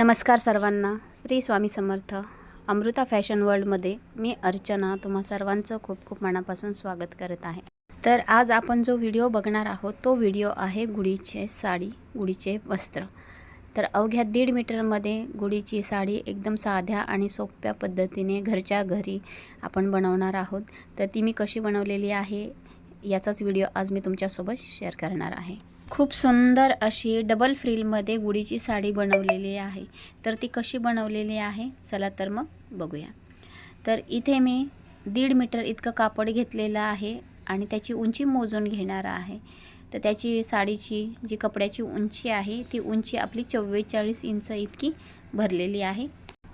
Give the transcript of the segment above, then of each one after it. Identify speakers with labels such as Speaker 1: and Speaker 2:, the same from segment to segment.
Speaker 1: नमस्कार सर्वांना. श्री स्वामी समर्थ अमृता फॅशन वर्ल्डमध्ये मी अर्चना तुम्हा सर्वांचं खूप खूप मनापासून स्वागत करत आहे. तर आज आपण जो व्हिडिओ बघणार आहोत तो व्हिडिओ आहे गुढीचे साडी गुढीचे वस्त्र. तर अवघ्या दीड मीटरमध्ये गुढीची साडी एकदम साध्या आणि सोप्या पद्धतीने घरच्या घरी आपण बनवणार आहोत. तर ती मी कशी बनवलेली आहे याचाच व्हिडिओ आज मी तुमच्यासोबत शेअर करणार आहे. खूप सुंदर अशी डबल फ्रिलमध्ये गुढीची साडी बनवलेली आहे. तर ती कशी बनवलेली आहे? चला तर मग बघूया. तर इथे मी दीड मीटर इतकं कापड घेतलेलं आहे आणि त्याची उंची मोजून घेणार आहे. तर त्याची साडीची जी कपड्याची उंची आहे ती उंची आपली चव्वेचाळीस इंच इतकी भरलेली आहे.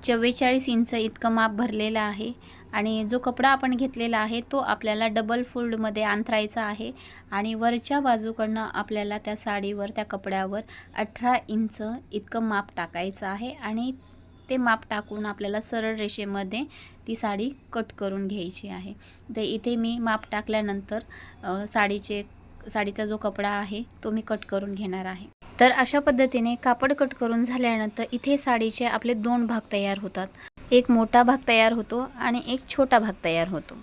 Speaker 1: चव्वेचाळीस इंच इतकं माप भरलेलं आहे. आणि जो कपडा आपण घेतलेला आहे तो आपल्याला डबल फोल्डमध्ये अंथरायचा आहे आणि वरच्या बाजूकडनं आपल्याला त्या साडीवर त्या कपड्यावर अठरा इंच इतकं माप टाकायचं आहे आणि ते माप टाकून आपल्याला सरळ रेषेमध्ये ती साडी कट करून घ्यायची आहे. तर इथे मी माप टाकल्यानंतर साडीचे साडीचा जो कपडा आहे तो मी कट करून घेणार आहे. तर अशा पद्धतीने कापड कट करून झाल्यानंतर इथे साडीचे आपले दोन भाग तयार होतात. एक मोठा भाग तयार होतो आणि एक छोटा भाग तयार होतो.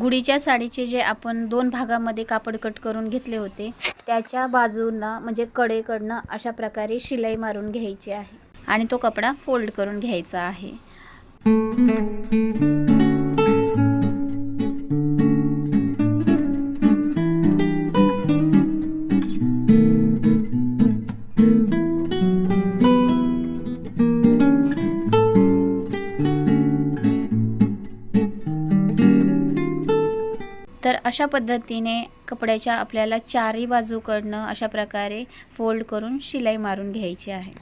Speaker 1: गुढीच्या साडीचे जे आपण दोन भागामध्ये कापड कट करून घेतले होते त्याच्या बाजूंना म्हणजे कडेकडनं अशा प्रकारे शिलाई मारून घ्यायची आहे. आणि तो कपडा फोल्ड करून घ्यायचा आहे. अशा पद्धतीने कपड्याच्या आपल्याला चारही बाजूकडनं अशा प्रकारे फोल्ड करून शिलाई मारून घ्यायची आहे.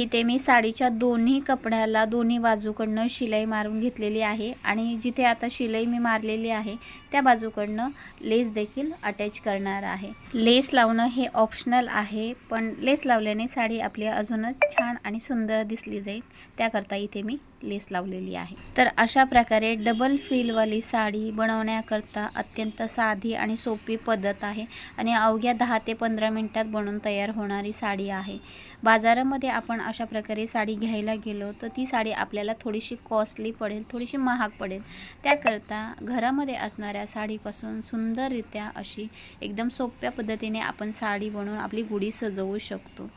Speaker 1: इथे मी साडीच्या दोन्ही कपड्याला दोन्ही बाजूकडनं शिलाई मारून घेतलेली आहे. आणि जिथे आता शिलाई मी मारलेली आहे त्या बाजूकडनं लेस देखील अटॅच करणार आहे. लेस लावणं हे ऑप्शनल आहे पण लेस लावल्याने साडी आपली अजूनच छान आणि सुंदर दिसली जाईल. त्याकरता इथे मी लेस लावलेली आहे. तर अशा प्रकारे डबल फ्रिलवाली साडी बनवण्याकरता अत्यंत साधी आणि सोपी पद्धत आहे आणि अवघ्या दहा ते पंधरा मिनटात बनवून तयार होणारी साडी आहे. बाजारामध्ये आपण अशा प्रकारे साडी घ्यायला गेलो तर ती साडी आपल्याला थोडीशी कॉस्टली पडेल थोडीशी महाग पडेल. त्याकरता घरामध्ये असणाऱ्या साडीपासून सुंदररित्या अशी एकदम सोप्या पद्धतीने आपण साडी बनवून आपली गुढी सजवू शकतो.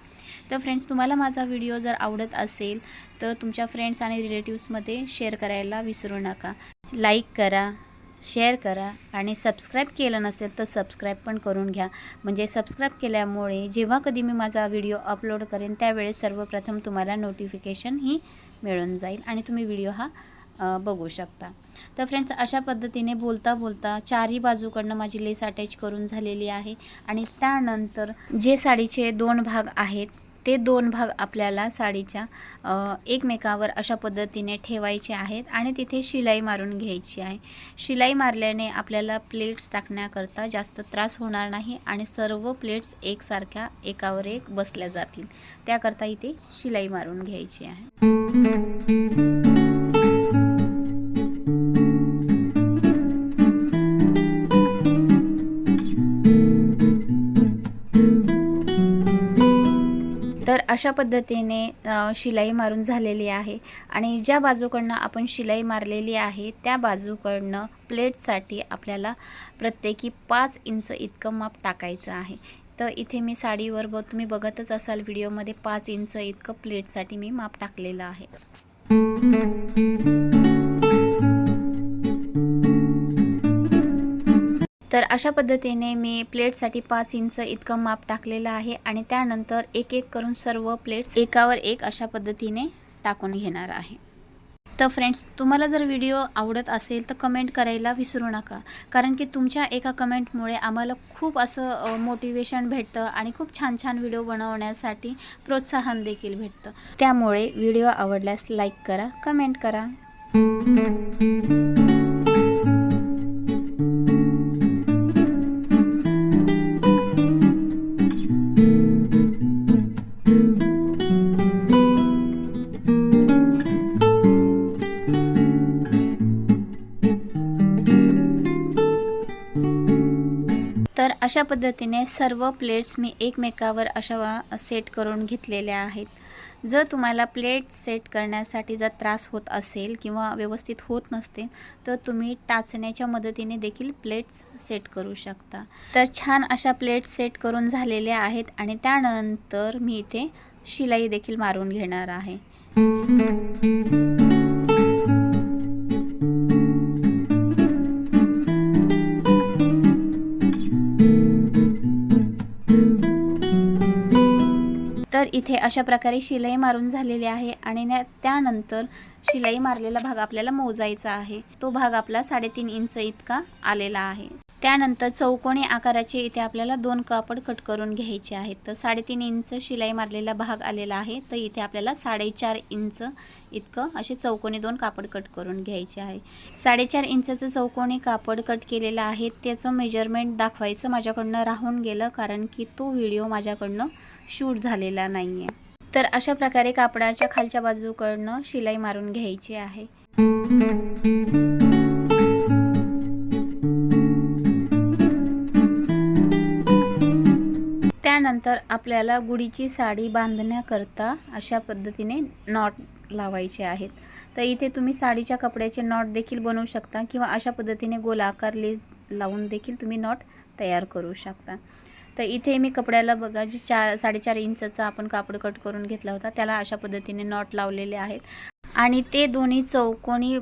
Speaker 1: तर फ्रेंड्स तुम्हाला माझा व्हिडिओ जर आवडत असेल तर तुमच्या फ्रेंड्स आणि रिलेटिव्समध्ये शेअर करायला विसरू नका. लाईक करा शेअर करा आणि सबस्क्राईब केलं नसेल तर सबस्क्राईब पण करून घ्या. म्हणजे सबस्क्राईब केल्यामुळे जेव्हा कधी मी माझा व्हिडिओ अपलोड करेन त्यावेळेस सर्वप्रथम तुम्हाला नोटिफिकेशन ही मिळून जाईल आणि तुम्ही व्हिडिओ हा बघू शकता. तर फ्रेंड्स अशा पद्धतीने बोलता बोलता चारही बाजूकडनं माझी लेस अटॅच करून झालेली आहे आणि त्यानंतर जे साडीचे दोन भाग आहेत ते दोन भाग आपल्याला साडीच्या एकमेकावर अशा पद्धतीने ठेवायचे आहेत आणि तिथे शिलाई मारून घ्यायची आहे. शिलाई मारल्याने आपल्याला प्लेट्स टाकण्याकरता जास्त त्रास होणार नाही आणि सर्व प्लेट्स एकसारख्या एकावर एक बसल्या जातील. त्याकरता इथे शिलाई मारून घ्यायची आहे. अशा पद्धतीने शिलाई मारून झालेली आहे. आणि ज्या बाजूकडनं आपण शिलाई मारलेली आहे त्या बाजूकडनं प्लेटसाठी आपल्याला प्रत्येकी पाच इंच इतकं माप टाकायचं आहे. तर इथे मी साडीवर ब तुम्ही बघतच असाल व्हिडिओमध्ये पाच इंच इतकं प्लेटसाठी मी माप टाकलेलं आहे. तर अशा पद्धतीने मी प्लेटसाठी पाच इंच इतकं माप टाकलेलं आहे आणि त्यानंतर एक एक करून सर्व प्लेट्स एकावर एक अशा पद्धतीने टाकून घेणार आहे. तर फ्रेंड्स तुम्हाला जर व्हिडिओ आवडत असेल तर कमेंट करायला विसरू नका. कारण की तुमच्या एका कमेंटमुळे आम्हाला खूप असं मोटिवेशन भेटतं आणि खूप छान छान व्हिडिओ बनवण्यासाठी प्रोत्साहन देखील भेटतं. त्यामुळे व्हिडिओ आवडल्यास लाईक करा कमेंट करा. तर अशा पद्धतीने सर्व प्लेट्स मी एकमेकावर अशा सेट करून घेतलेल्या आहेत. जर तुम्हाला प्लेट सेट करण्यासाठी जर त्रास होत असेल किंवा व्यवस्थित होत नसते तर तुम्ही टाचण्याच्या मदतीने देखील प्लेट्स सेट करू शकता. तर छान अशा प्लेट्स सेट करून झालेल्या आहेत आणि त्यानंतर मी इथे शिलाई देखील मारून घेणार आहे. इथे अशा प्रकारे शिलाई मारून झालेली आहे आणि त्यानंतर शिलाई मारलेला भाग आपल्याला मोजायचा आहे. तो भाग आपला साडेतीन इंच इतका आलेला आहे. त्यानंतर चौकोनी आकाराचे इथे आपल्याला दोन कापड कट करून घ्यायचे आहेत. तर साडेतीन इंच शिलाई मारलेला भाग आलेला आहे. तर इथे आपल्याला साडेचार इंच इतकं असे चौकोनी दोन कापड कट करून घ्यायचे आहे. साडेचार इंचाचं चौकोनी कापड कट केलेलं आहे. त्याचं मेजरमेंट दाखवायचं माझ्याकडनं राहून गेलं कारण की तो व्हिडिओ माझ्याकडनं शूट झालेला नाही आहे तर अशा प्रकारे कापडाच्या खालच्या बाजूकडनं शिलाई मारून घ्यायची आहे. त्यानंतर आपल्याला गुडीची साडी बांधण्याकरता अशा पद्धतीने नॉट लावायचे आहेत. तर इथे तुम्ही साडीच्या कपड्याचे नॉट देखील बनवू शकता किंवा अशा पद्धतीने गोलाकार लेस लावून देखील तुम्ही नॉट तयार करू शकता. तर इथे मी कपड्याला बघा जे चार साडेचार इंचचा आपण कापड कट करून घेतला होता त्याला अशा पद्धतीने नॉट लावलेले आहेत. आणि ते दोन्ही चौकोनी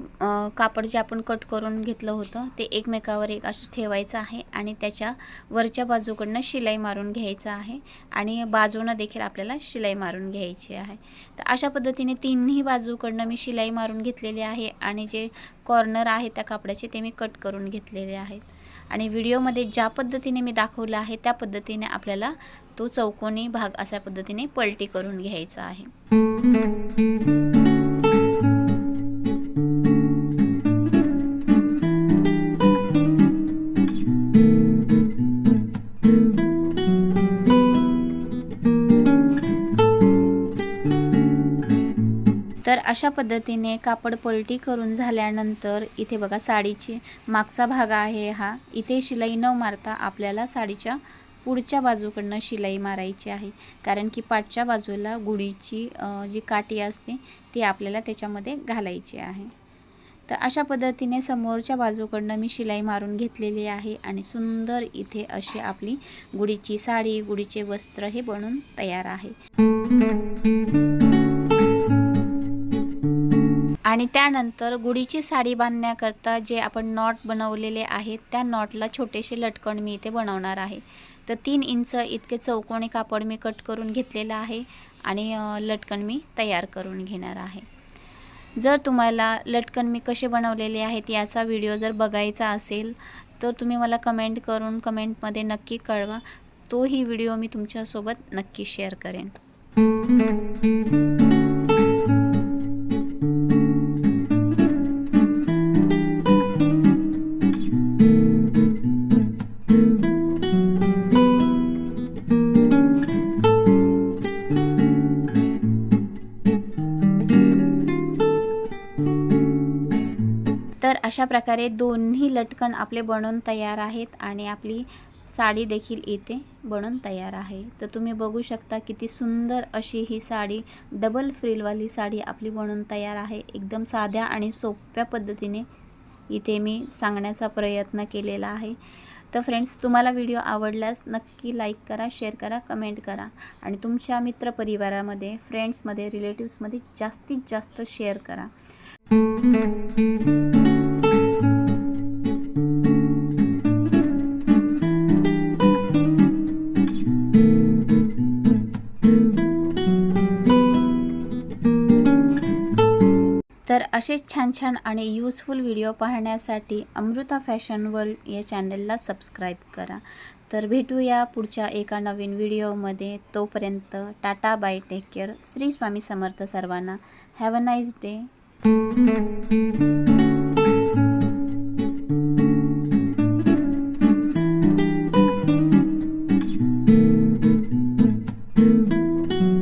Speaker 1: कापड जे आपण कट करून घेतलं होतं ते एकमेकावर एक असं ठेवायचं आहे आणि त्याच्या वरच्या बाजूकडनं शिलाई मारून घ्यायचं आहे आणि बाजूनं देखील आपल्याला शिलाई मारून घ्यायची आहे. तर अशा पद्धतीने तिन्ही बाजूकडनं मी शिलाई मारून घेतलेली आहे आणि जे कॉर्नर आहे त्या कापडाचे ते मी कट करून घेतलेले आहेत. आणि व्हिडिओमध्ये ज्या पद्धतीने मी दाखवलं आहे त्या पद्धतीने आपल्याला तो चौकोनी भाग अशा पद्धतीने पलटी करून घ्यायचा आहे. अशा पद्धतीने कापड पलटी करून झाल्यानंतर इथे बघा साडीची मागचा भाग आहे हा. इथे शिलाई न मारता आपल्याला साडीच्या पुढच्या बाजूकडनं शिलाई मारायची आहे. कारण की पाठच्या बाजूला गुढीची जी काठी असते ती आपल्याला त्याच्यामध्ये घालायची आहे. तर अशा पद्धतीने समोरच्या बाजूकडनं मी शिलाई मारून घेतलेली आहे आणि सुंदर इथे अशी आपली गुढीची साडी गुढीचे वस्त्र हे बनून तयार आहे. आणि त्यानंतर गुढीची साडी बांधण्याकरता जे आपण नॉट बनवलेले आहेत त्या नॉटला छोटेसे लटकन मी इथे बनवणार आहे. तर तीन इंच इतके चौकोनी कापड मी कट करून घेतलेलं आहे आणि लटकण लटकन मी तयार करून घेणार आहे. जर तुम्हाला लटकन मी कसे बनवलेले आहेत याचा व्हिडिओ जर बघायचा असेल तर तुम्ही मला कमेंट करून कमेंटमध्ये नक्की कळवा. तोही व्हिडिओ मी तुमच्यासोबत नक्की शेअर करेन. अशा प्रकारे दोन्ही लटकन आपले बनवून तयार आहेत आणि आपली साडी देखील इथे बनून तयार आहे. तर तुम्ही बघू शकता किती सुंदर अशी ही साडी डबल फ्रिलवाली साडी आपली बनवून तयार आहे. एकदम साध्या आणि सोप्या पद्धतीने इथे मी सांगण्याचा प्रयत्न केलेला आहे. तर फ्रेंड्स तुम्हाला व्हिडिओ आवडल्यास नक्की लाईक करा शेअर करा कमेंट करा आणि तुमच्या मित्रपरिवारामध्ये फ्रेंड्समध्ये रिलेटिव्समध्ये जास्तीत जास्त शेअर करा. असेच छान छान आणि यूजफुल व्हिडिओ पाहण्यासाठी अमृता फॅशन वर्ल्ड या चॅनलला सबस्क्राईब करा. तर भेटूया पुढच्या एका नवीन व्हिडिओमध्ये तोपर्यंत ta ta bye take care Shri Swami Samarth सर्वांना. Have a nice day